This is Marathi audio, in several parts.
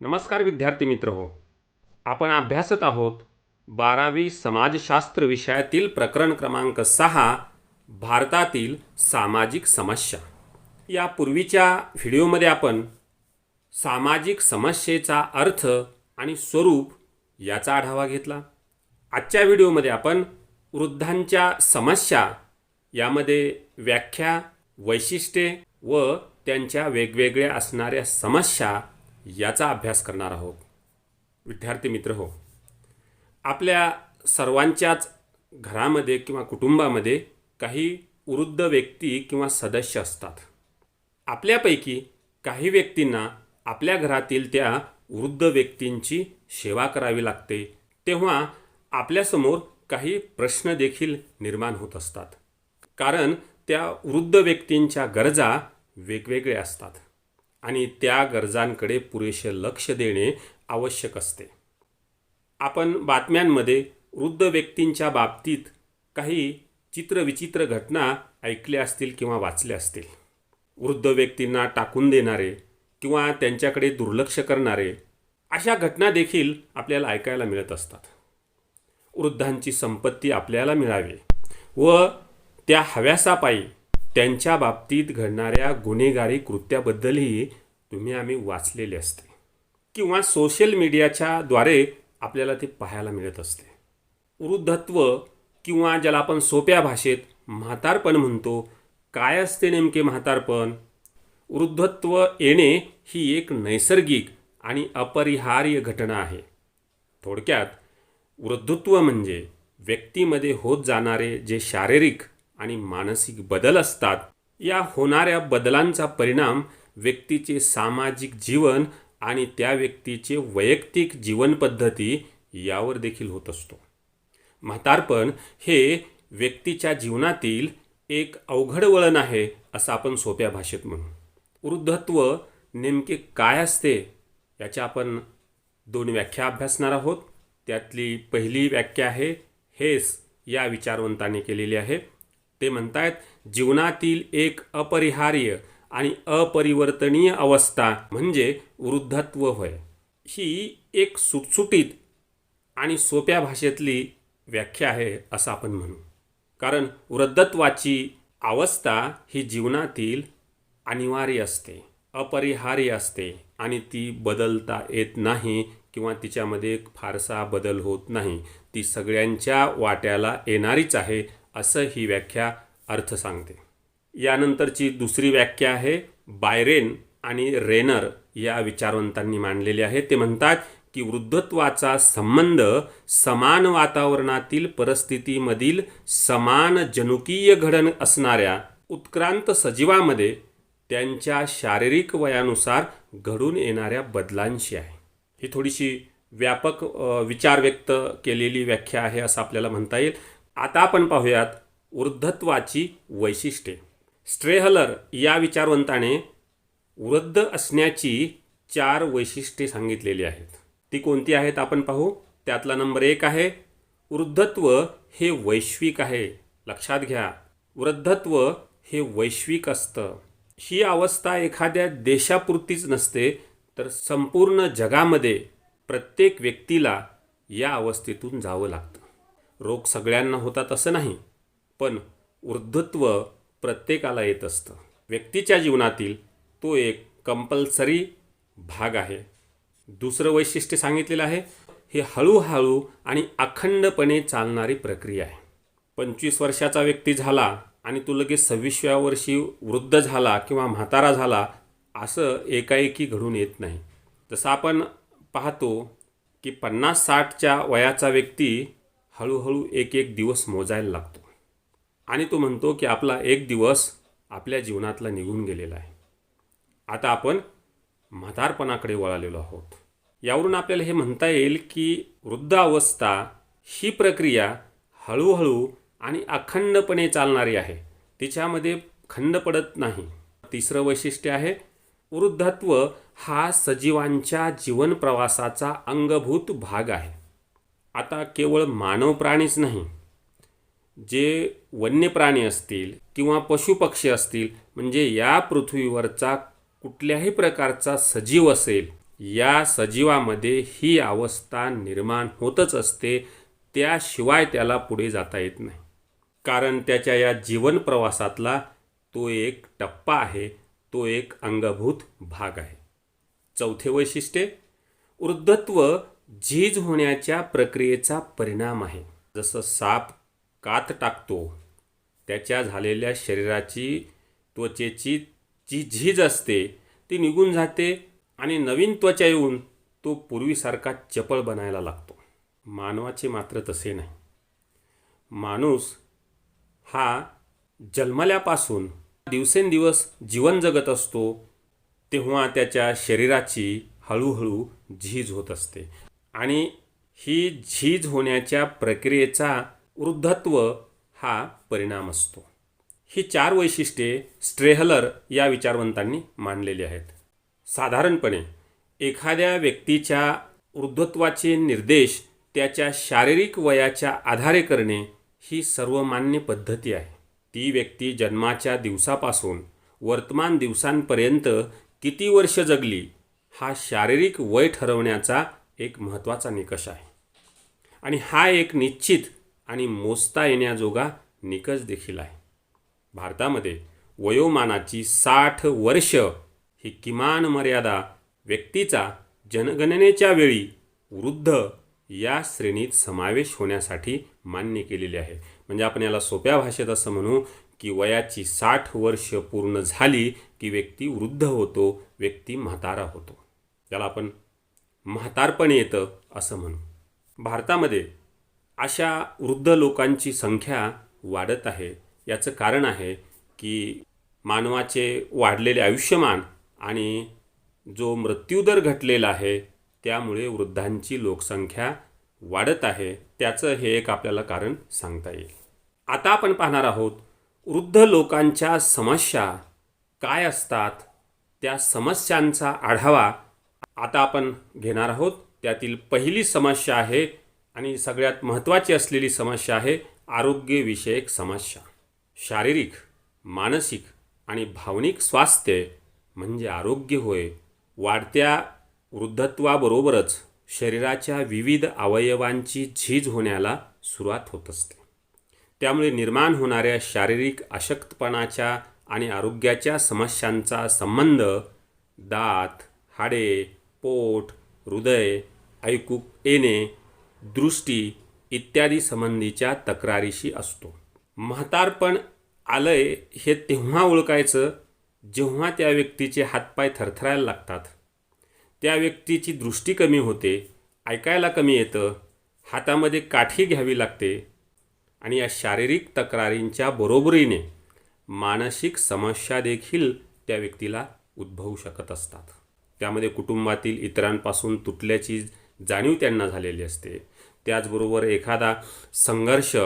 नमस्कार विद्यार्थी मित्र हो. आपण अभ्यासत आहोत बारावी समाजशास्त्र विषयातील प्रकरण क्रमांक सहा भारतातील सामाजिक समस्या. या पूर्वीच्या व्हिडिओमध्ये आपण सामाजिक समस्येचा अर्थ आणि स्वरूप याचा आढावा घेतला. आजच्या व्हिडिओमध्ये आपण वृद्धांच्या समस्या यामध्ये व्याख्या वैशिष्ट्ये व त्यांच्या वेगवेगळ्या असणाऱ्या समस्या याचा अभ्यास करणार आहोत. विद्यार्थी मित्र हो आपल्या सर्वांच्याच घरामध्ये किंवा कुटुंबामध्ये काही वृद्ध व्यक्ती किंवा सदस्य असतात. आपल्यापैकी काही व्यक्तींना आपल्या घरातील त्या वृद्ध व्यक्तींची सेवा करावी लागते तेव्हा आपल्यासमोर काही प्रश्न देखील निर्माण होत असतात. कारण त्या वृद्ध व्यक्तींच्या गरजा वेगवेगळ्या असतात. आणि त्या गरजांकडे पुरेसे लक्ष देणे आवश्यक असते. आपण बातम्यांमध्ये वृद्ध व्यक्तींच्या बाबतीत काही चित्रविचित्र घटना ऐकल्या असतील किंवा वाचल्या असतील. वृद्ध व्यक्तींना टाकून देणारे किंवा त्यांच्याकडे दुर्लक्ष करणारे अशा घटना देखील आपल्याला ऐकायला मिळत असतात. वृद्धांची संपत्ती आपल्याला मिळावी व त्या हव्यासापायी त्यांच्या बाबतीत घडणाऱ्या गुन्हेगारी कृत्याबद्दलही तुम्ही आम्ही वाचलेले असते. किंवा सोशल मीडियाच्या द्वारे आपल्याला ते पाहायला मिळत असते. वृद्धत्व किंवा ज्याला आपण सोप्या भाषेत म्हातारपण म्हणतो काय असते नेमके म्हातारपण? वृद्धत्व येणे ही एक नैसर्गिक आणि अपरिहार्य घटना आहे. थोडक्यात वृद्धत्व म्हणजे व्यक्तीमध्ये होत जाणारे जे शारीरिक आणि मानसिक बदल असतात. या होणाऱ्या बदलांचा परिणाम व्यक्तीचे सामाजिक जीवन आणि त्या व्यक्तीचे वैयक्तिक जीवनपद्धती यावर देखील होत असतो. म्हातारपण हे व्यक्तीच्या जीवनातील एक अवघड वळण आहे असं आपण सोप्या भाषेत म्हणू. वृद्धत्व नेमके काय असते याच्या आपण दोन व्याख्या अभ्यासणार आहोत. त्यातली पहिली व्याख्या आहे हेस या विचारवंताने केलेली आहे. ते म्हणतायत जीवनातील एक अपरिहार्य आणि अपरिवर्तनीय अवस्था म्हणजे वृद्धत्व होय. ही एक सुटसुटीत आणि सोप्या भाषेतली व्याख्या आहे असं आपण म्हणू. कारण वृद्धत्वाची अवस्था ही जीवनातील अनिवार्य असते अपरिहार्य असते आणि ती बदलता येत नाही किंवा तिच्यामध्ये फारसा बदल होत नाही. ती सगळ्यांच्या वाट्याला येणारीच आहे असं ही व्याख्या अर्थ सांगते. यानंतरची दुसरी व्याख्या आहे बायरेन आणि रेनर या विचारवंतांनी मांडलेली आहे. ते म्हणतात की वृद्धत्वाचा संबंध समान वातावरणातील परिस्थितीमधील समान जनुकीय घडण असणाऱ्या उत्क्रांत सजीवामध्ये त्यांच्या शारीरिक वयानुसार घडून येणाऱ्या बदलांशी आहे. ही थोडीशी व्यापक विचार व्यक्त केलेली व्याख्या आहे असं आपल्याला म्हणता येईल. आता आपण पाहूयात वृद्धत्वाची वैशिष्ट्ये. स्ट्रेहलर या विचारवंताने वृद्ध असण्याची चार वैशिष्ट्ये सांगितलेली आहेत. ती कोणती आहेत आपण पाहू? त्यातला नंबर एक आहे वृद्धत्व हे वैश्विक आहे. लक्षात घ्या वृद्धत्व हे वैश्विक असतं. ही अवस्था एखाद्या देशापुरतीच नसते तर संपूर्ण जगामध्ये प्रत्येक व्यक्तीला या अवस्थेतून जावं लागतं. रोग सगळ्यांना होतात असं नाही पण वृद्धत्व प्रत्येकाला येत असतं. व्यक्तीच्या जीवनातील तो एक कंपल्सरी भाग आहे. दुसरं वैशिष्ट्य सांगितलेलं आहे हे हळूहळू आणि अखंडपणे चालणारी प्रक्रिया आहे. पंचवीस वर्षाचा व्यक्ती झाला आणि तो लगेच सव्वीसव्या वर्षी वृद्ध झाला किंवा म्हातारा झाला असं एकाएकी घडून येत नाही. जसं आपण पाहतो की पन्नास साठच्या वयाचा व्यक्ती हळूहळू एक एक दिवस मोजायला लागतो. आणि तो म्हणतो की आपला एक दिवस आपल्या जीवनातला निघून गेलेला आहे. आता आपण म्हातारपणाकडे वळालेलो आहोत. यावरून आपल्याला हे म्हणता येईल की वृद्धावस्था ही प्रक्रिया हळूहळू आणि अखंडपणे चालणारी आहे. तिच्यामध्ये खंड पडत नाही. तिसरं वैशिष्ट्य आहे वृद्धत्व हा सजीवांच्या जीवनप्रवासाचा अंगभूत भाग आहे. आता केवळ मानव प्राणीच नाही जे वन्य प्राणी असतील किंवा पशुपक्षी असतील म्हणजे या पृथ्वीवरचा कुठल्याही प्रकारचा सजीव असेल या सजीवामध्ये ही अवस्था निर्माण होतच असते त्याशिवाय त्याला पुढे जाता येत नाही. कारण त्याच्या या जीवन प्रवासातला तो एक टप्पा आहे तो एक अंगभूत भाग आहे. चौथे वैशिष्ट्य वृद्धत्व झीज होण्याच्या प्रक्रियेचा परिणाम आहे. जसं साप कात टाकतो त्याच्या झालेल्या शरीराची त्वचेची जी झीज असते ती निघून जाते आणि नवीन त्वचा येऊन तो पूर्वीसारखा चपळ बनायला लागतो. मानवाचे मात्र तसे नाही. माणूस हा जन्मल्यापासून दिवसेंदिवस जीवन जगत असतो तेव्हा त्याच्या शरीराची हळूहळू झीज होत असते. आणि ही झीज होण्याच्या प्रक्रियेचा वृद्धत्व हा परिणाम असतो. ही चार वैशिष्ट्ये स्ट्रेहलर या विचारवंतांनी मांडलेली आहेत. साधारणपणे एखाद्या व्यक्तीच्या वृद्धत्वाचे निर्देश त्याच्या शारीरिक वयाच्या आधारे करणे ही सर्वमान्य पद्धती आहे. ती व्यक्ती जन्माच्या दिवसापासून वर्तमान दिवसांपर्यंत किती वर्ष जगली हा शारीरिक वय ठरवण्याचा एक महत्त्वाचा निकष आहे. आणि हा एक निश्चित आणि मोजता येण्याजोगा निकष देखील आहे. भारतामध्ये वयोमानाची साठ वर्ष ही किमान मर्यादा व्यक्तीचा जनगणनेच्या वेळी वृद्ध या श्रेणीत समावेश होण्यासाठी मान्य केलेली आहे. म्हणजे आपण याला सोप्या भाषेत असं म्हणू की वयाची साठ वर्ष पूर्ण झाली की व्यक्ती वृद्ध होतो व्यक्ती म्हातारा होतो. त्याला आपण म्हातारपण येतं असं म्हणू. भारतामध्ये अशा वृद्ध लोकांची संख्या वाढत आहे. याचं कारण आहे की मानवाचे वाढलेले आयुष्यमान आणि जो मृत्यूदर घटलेला आहे त्यामुळे वृद्धांची लोकसंख्या वाढत आहे. त्याचं हे एक आपल्याला कारण सांगता येईल. आता आपण पाहणार आहोत वृद्ध लोकांच्या समस्या काय असतात? त्या समस्यांचा आढावा आता आपण घेणार आहोत. त्यातील पहिली समस्या आहे आणि सगळ्यात महत्त्वाची असलेली समस्या आहे आरोग्यविषयक समस्या. शारीरिक मानसिक आणि भावनिक स्वास्थ्य म्हणजे आरोग्य होय. वाढत्या वृद्धत्वाबरोबरच शरीराच्या विविध अवयवांची झीज होण्याला सुरुवात होत असते. त्यामुळे निर्माण होणाऱ्या शारीरिक अशक्तपणाच्या आणि आरोग्याच्या समस्यांचा संबंध दात हाडे पोट हृदय ऐकू येणे दृष्टी इत्यादी संबंधीच्या तक्रारीशी असतो. म्हातारपण आलंय हे तेव्हा ओळखायचं जेव्हा त्या व्यक्तीचे हातपाय थरथरायला लागतात. त्या व्यक्तीची दृष्टी कमी होते ऐकायला कमी येतं हातामध्ये काठी घ्यावी लागते आणि या शारीरिक तक्रारींच्या बरोबरीने मानसिक समस्या देखील त्या व्यक्तीला उद्भवू शकत असतात. त्यामध्ये कुटुंबातील इतरांपासून तुटल्याची जाणीव त्यांना झालेली असते. त्याचबरोबर एखादा संघर्ष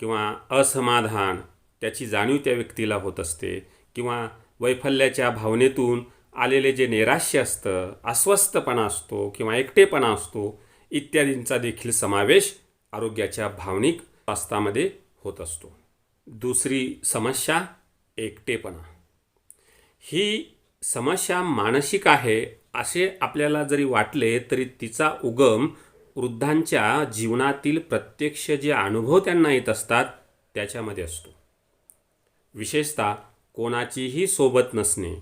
किंवा असमाधान त्याची जाणीव त्या व्यक्तीला होत असते किंवा वैफल्याच्या भावनेतून आलेले जे नैराश्य असतं अस्वस्थपणा असतो किंवा एकटेपणा असतो इत्यादींचा देखील समावेश आरोग्याच्या भावनिक स्वास्थ्यामध्ये होत असतो. दुसरी समस्या एकटेपणा. ही समस्या मानसिक आहे असे आपल्याला जरी वाटले तरी तिचा उगम वृद्धांच्या जीवनातील प्रत्यक्ष जे अनुभव त्यांना येत असतात त्याच्यामध्ये असतो. विशेषतः कोणाचीही सोबत नसणे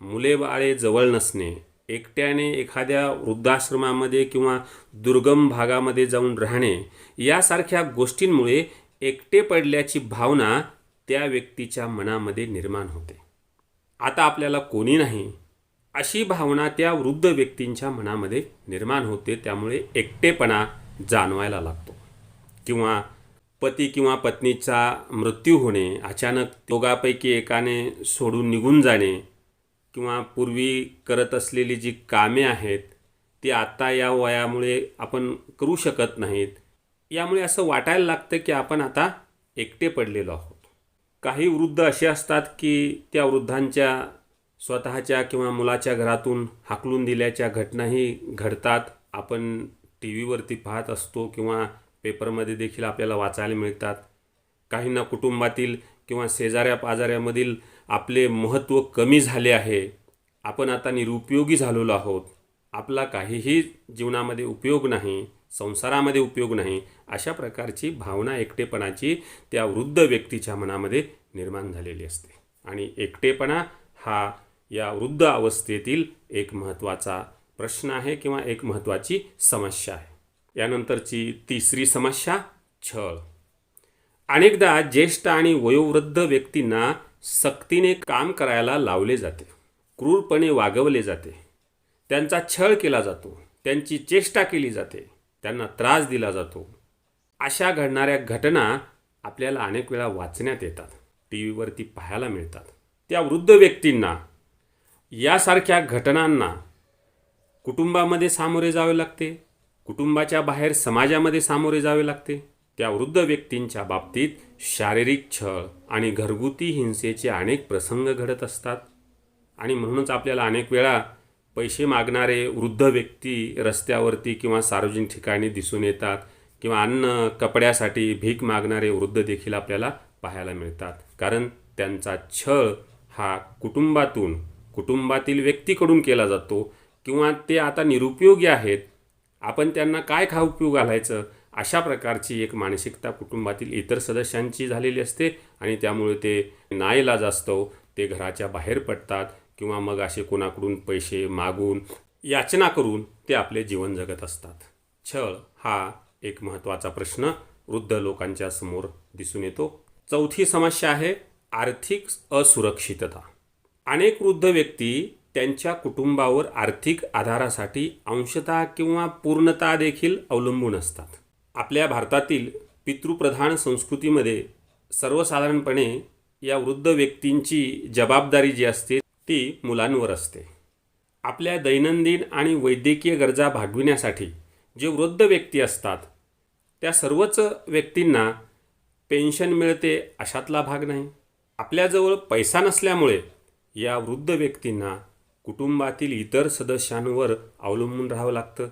मुले बाळे जवळ नसणे एकट्याने एखाद्या वृद्धाश्रमामध्ये किंवा दुर्गम भागामध्ये जाऊन राहणे यासारख्या गोष्टींमुळे एकटे पडल्याची भावना त्या व्यक्तीच्या मनामध्ये निर्माण होते. आता आपल्याला कोणी नाही अशी भावना त्या वृद्ध व्यक्तींच्या मनामध्ये निर्माण होते त्यामुळे एकटेपणा जाणवायला लागतो. किंवा पती किंवा पत्नीचा मृत्यू होणे अचानक दोघापैकी एकाने सोडून निघून जाणे किंवा पूर्वी करत असलेली जी कामे आहेत ती आता या वयामुळे आपण करू शकत नाहीत. यामुळे असं वाटायला लागतं की आपण आता एकटे पडलेलो आहोत. काही वृद्ध असे असतात की त्या वृद्धांच्या स्वतःच्या किंवा मुलाच्या घरातून हाकलून दिल्याच्या घटनाही घडतात. आपण टी व्हीवरती पाहत असतो किंवा पेपरमध्ये देखील आपल्याला वाचायला मिळतात. काहींना कुटुंबातील किंवा शेजाऱ्या पाजाऱ्यामधील आपले महत्त्व कमी झाले आहे. आपण आता निरुपयोगी झालेलो आहोत. आपला काहीही जीवनामध्ये उपयोग नाही संसारामध्ये उपयोग नाही अशा प्रकारची भावना एकटेपणाची त्या वृद्ध व्यक्तीच्या मनामध्ये निर्माण झालेली असते. आणि एकटेपणा हा या वृद्ध अवस्थेतील एक महत्त्वाचा प्रश्न आहे किंवा एक महत्त्वाची समस्या आहे. यानंतरची तिसरी समस्या छळ. अनेकदा ज्येष्ठ आणि वयोवृद्ध व्यक्तींना सक्तीने काम करायला लावले जाते क्रूरपणे वागवले जाते. त्यांचा छळ केला जातो त्यांची चेष्टा केली जाते त्यांना त्रास दिला जातो अशा घडणाऱ्या घटना आपल्याला अनेक वेळा वाचण्यात येतात. टी व्हीवरती पाहायला मिळतात. त्या वृद्ध व्यक्तींना यासारख्या घटनांना कुटुंबामध्ये सामोरे जावे लागते. कुटुंबाच्या बाहेर समाजामध्ये सामोरे जावे लागते. त्या वृद्ध व्यक्तींच्या बाबतीत शारीरिक छळ आणि घरगुती हिंसेचे अनेक प्रसंग घडत असतात. आणि म्हणूनच आपल्याला अनेक वेळा पैसे मागणारे वृद्ध व्यक्ती रस्त्यावरती किंवा सार्वजनिक ठिकाणी दिसून येतात. किंवा अन्न कपड्यासाठी भीक मागणारे वृद्ध देखील आपल्याला पाहायला मिळतात. कारण त्यांचा छळ हा कुटुंबातून कुटुंबातील व्यक्तीकडून केला जातो किंवा ते आता निरुपयोगी आहेत. आपण त्यांना काय खाऊ पिऊ घालायचं? अशा प्रकारची एक मानसिकता कुटुंबातील इतर सदस्यांची झालेली असते आणि त्यामुळे ते नाईलाज असतो. ते घराच्या बाहेर पडतात किंवा मग असे कोणाकडून पैसे मागून याचना करून ते आपले जीवन जगत असतात. छळ हा एक महत्त्वाचा प्रश्न वृद्ध लोकांच्या समोर दिसून येतो. चौथी समस्या आहे आर्थिक असुरक्षितता. अनेक वृद्ध व्यक्ती त्यांच्या कुटुंबावर आर्थिक आधारासाठी अंशतः किंवा पूर्णतः देखील अवलंबून असतात. आपल्या भारतातील पितृप्रधान संस्कृतीमध्ये सर्वसाधारणपणे या वृद्ध व्यक्तींची जबाबदारी जी असते ती मुलांवर असते. आपल्या दैनंदिन आणि वैद्यकीय गरजा भागविण्यासाठी जे वृद्ध व्यक्ती असतात त्या सर्वच व्यक्तींना पेन्शन मिळते अशातला भाग नाही. आपल्याजवळ पैसा नसल्यामुळे या वृद्ध व्यक्तींना कुटुंबातील इतर सदस्यांवर अवलंबून राहावं लागतं.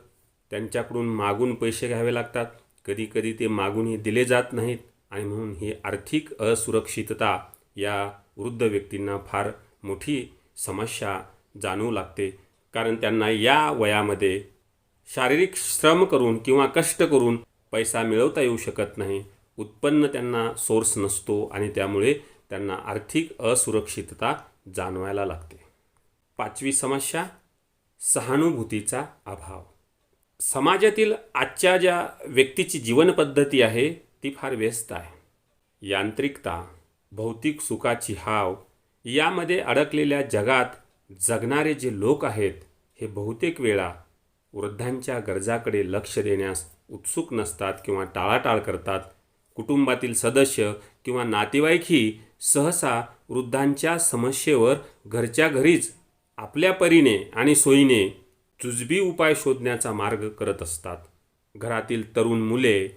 त्यांच्याकडून मागून पैसे घ्यावे लागतात. कधीकधी ते मागूनही दिले जात नाहीत आणि म्हणून ही आर्थिक असुरक्षितता या वृद्ध व्यक्तींना फार मोठी समस्या जाणवू लागते. कारण त्यांना या वयामध्ये शारीरिक श्रम करून किंवा कष्ट करून पैसा मिळवता येऊ शकत नाही. उत्पन्न त्यांना सोर्स नसतो आणि त्यामुळे त्यांना आर्थिक असुरक्षितता जाणवायला लागते. पाचवी समस्या सहानुभूतीचा अभाव. समाजातील आजच्या ज्या व्यक्तीची जीवनपद्धती आहे ती फार व्यस्त आहे. यांत्रिकता भौतिक सुखाची हाव यामध्ये अडकलेल्या जगात जगणारे जे लोक आहेत हे बहुतेक वेळा वृद्धांच्या गरजाकडे लक्ष देण्यास उत्सुक नसतात किंवा टाळाटाळ करतात. कुटुंबातील सदस्य किंवा नातेवाईकही सहसा वृद्धांच्या समस्येवर घरच्या घरीच आपल्या परीने आणि सोयीने जुजबी उपाय शोधण्याचा मार्ग करत असतात. घरातील तरुण मुले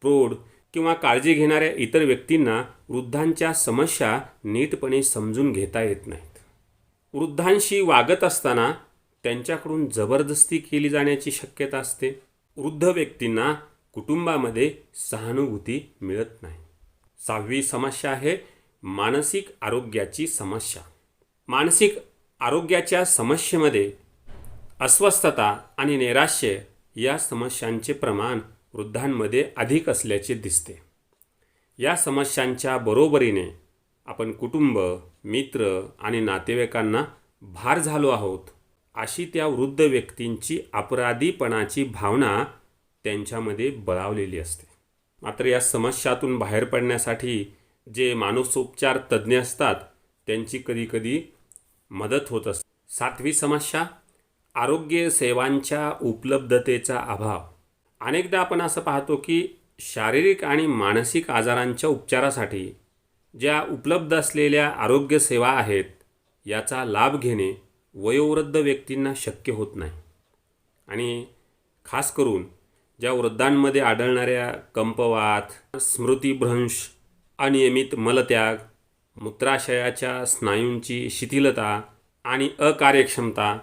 प्रौढ किंवा काळजी घेणाऱ्या इतर व्यक्तींना वृद्धांच्या समस्या नीटपणे समजून घेता येत नाहीत. वृद्धांशी वागत असताना त्यांच्याकडून जबरदस्ती केली जाण्याची शक्यता असते. वृद्ध व्यक्तींना कुटुंबामध्ये सहानुभूती मिळत नाही. सहावी समस्या आहे मानसिक आरोग्याची समस्या. मानसिक आरोग्याच्या समस्येमध्ये अस्वस्थता आणि नैराश्य या समस्यांचे प्रमाण वृद्धांमध्ये अधिक असल्याचे दिसते. या समस्यांच्या बरोबरीने आपण कुटुंब मित्र आणि नातेवाईकांना भार झालो आहोत. अशी त्या वृद्ध व्यक्तींची अपराधीपणाची भावना त्यांच्यामध्ये बळावलेली असते. मात्र या समस्यातून बाहेर पडण्यासाठी जे मानसोपचार तज्ज्ञ असतात त्यांची कधीकधी मदत होत असते. सातवी समस्या आरोग्य सेवांच्या उपलब्धतेचा अभाव. अनेकदा आपण असं पाहतो की शारीरिक आणि मानसिक आजारांच्या उपचारासाठी ज्या उपलब्ध असलेल्या आरोग्य सेवा आहेत याचा लाभ घेणे वयोवृद्ध व्यक्तींना शक्य होत नाही. आणि खास करून ज्या वृद्धांमध्ये आढळणाऱ्या कंपवात स्मृतिभ्रंश अनियमित मलत्याग मूत्राशयाच्या स्नायूंची शिथिलता आणि अकार्यक्षमता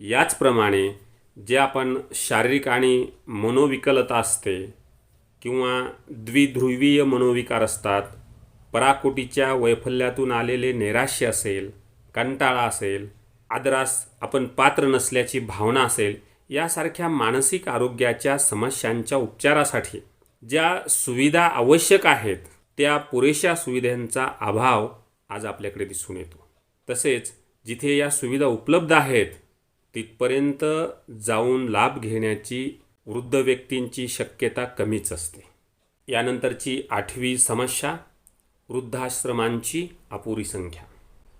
याचप्रमाणे जे आपण शारीरिक आणि मनोविकलता असते किंवा द्विध्रुवीय मनोविकार असतात पराकोटीच्या वैफल्यातून आलेले नैराश्य असेल कंटाळा असेल आदरास आपण पात्र नसल्याची भावना असेल यासारख्या मानसिक आरोग्याच्या समस्यांच्या उपचारासाठी ज्या सुविधा आवश्यक आहेत त्या पुरेशा सुविधांचा अभाव आज आपल्याकडे दिसून येतो. तसेच जिथे या सुविधा उपलब्ध आहेत तिथपर्यंत जाऊन लाभ घेण्याची वृद्ध व्यक्तींची शक्यता कमीच असते. यानंतरची आठवी समस्या वृद्धाश्रमांची अपुरी संख्या.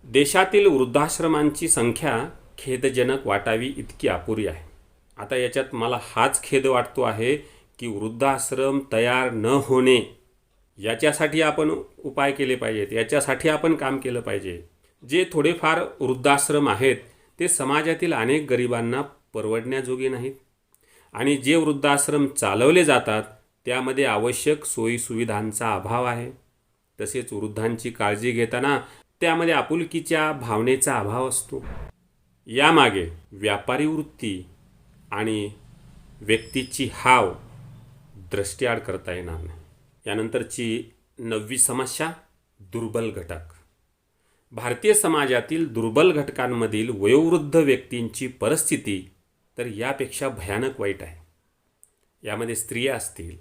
देशातील वृद्धाश्रमांची संख्या खेदजनक वाटावी इतकी अपुरी आहे. आता याच्यात मला हाच खेद वाटतो आहे की वृद्धाश्रम तयार न होणे याच्यासाठी आपण उपाय केले पाहिजेत याच्यासाठी आपण काम केलं पाहिजे. जे थोडेफार वृद्धाश्रम आहेत ते समाजातील अनेक गरिबांना परवडण्याजोगे नाहीत. आणि जे वृद्धाश्रम चालवले जातात त्यामध्ये आवश्यक सोयीसुविधांचा अभाव आहे. तसेच वृद्धांची काळजी घेताना त्यामध्ये आपुलकीच्या भावनेचा अभाव असतो. यामागे व्यापारी वृत्ती आणि व्यक्तीची हाव दृष्टीआड करता येणार नाही. यानंतरची नववी समस्या दुर्बल घटक. भारतीय समाजातील दुर्बल घटकांमधील वयोवृद्ध व्यक्तींची परिस्थिती तर यापेक्षा भयानक वाईट आहे. यामध्ये स्त्रिया असतील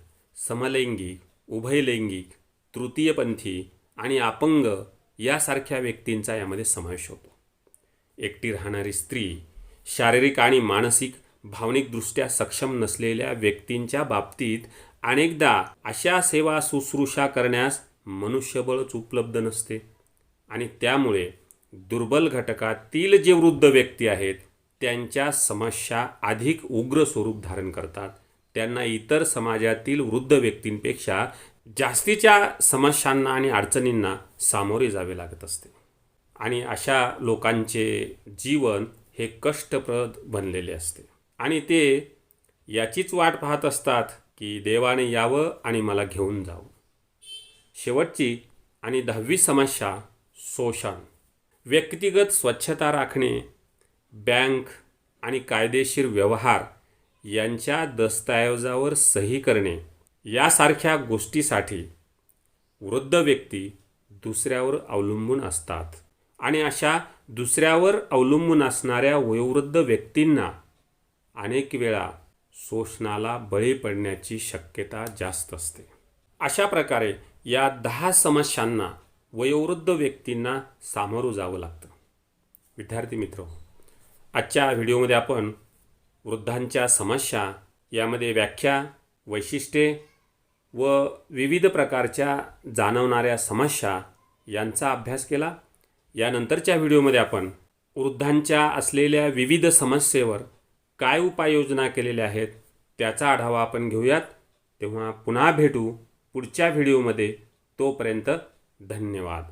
समलैंगिक उभयलैंगिक तृतीयपंथी आणि अपंग यासारख्या व्यक्तींचा यामध्ये समावेश होतो. एकटी राहणारी स्त्री शारीरिक आणि मानसिक भावनिकदृष्ट्या सक्षम नसलेल्या व्यक्तींच्या बाबतीत अनेकदा अशा सेवा शुश्रूषा करण्यास मनुष्यबळच उपलब्ध नसते आणि त्यामुळे दुर्बल घटकातील जे वृद्ध व्यक्ती आहेत त्यांच्या समस्या अधिक उग्र स्वरूप धारण करतात. त्यांना इतर समाजातील वृद्ध व्यक्तींपेक्षा जास्तीच्या समस्यांना आणि अडचणींना सामोरे जावे लागत असते. आणि अशा लोकांचे जीवन हे कष्टप्रद बनलेले असते. आणि ते याचीच वाट पाहत असतात की देवाने यावं आणि मला घेऊन जावं. शेवटची आणि दहावी समस्या शोषण. व्यक्तिगत स्वच्छता राखणे बँक आणि कायदेशीर व्यवहार यांच्या दस्तऐवजावर सही करणे यासारख्या गोष्टीसाठी वृद्ध व्यक्ती दुसऱ्यावर अवलंबून असतात. आणि अशा दुसऱ्यावर अवलंबून असणाऱ्या वयोवृद्ध व्यक्तींना अनेक वेळा शोषणाला बळी पडण्याची शक्यता जास्त असते. अशा प्रकारे या दहा समस्यांना वयोवृद्ध व्यक्तींना सामोरं जावं लागतं. विद्यार्थी मित्र आजच्या व्हिडिओमध्ये आपण वृद्धांच्या समस्या यामध्ये व्याख्या वैशिष्ट्ये व विविध प्रकारच्या जाणवणाऱ्या समस्या यांचा अभ्यास केला. यानंतरच्या व्हिडिओमध्ये आपण वृद्धांच्या असलेल्या विविध समस्येवर काय उपाययोजना केलेल्या आहेत त्याचा आढावा आपण घेऊयात. तेव्हा पुन्हा भेटू पुढच्या व्हिडिओमध्ये. तोपर्यंत धन्यवाद.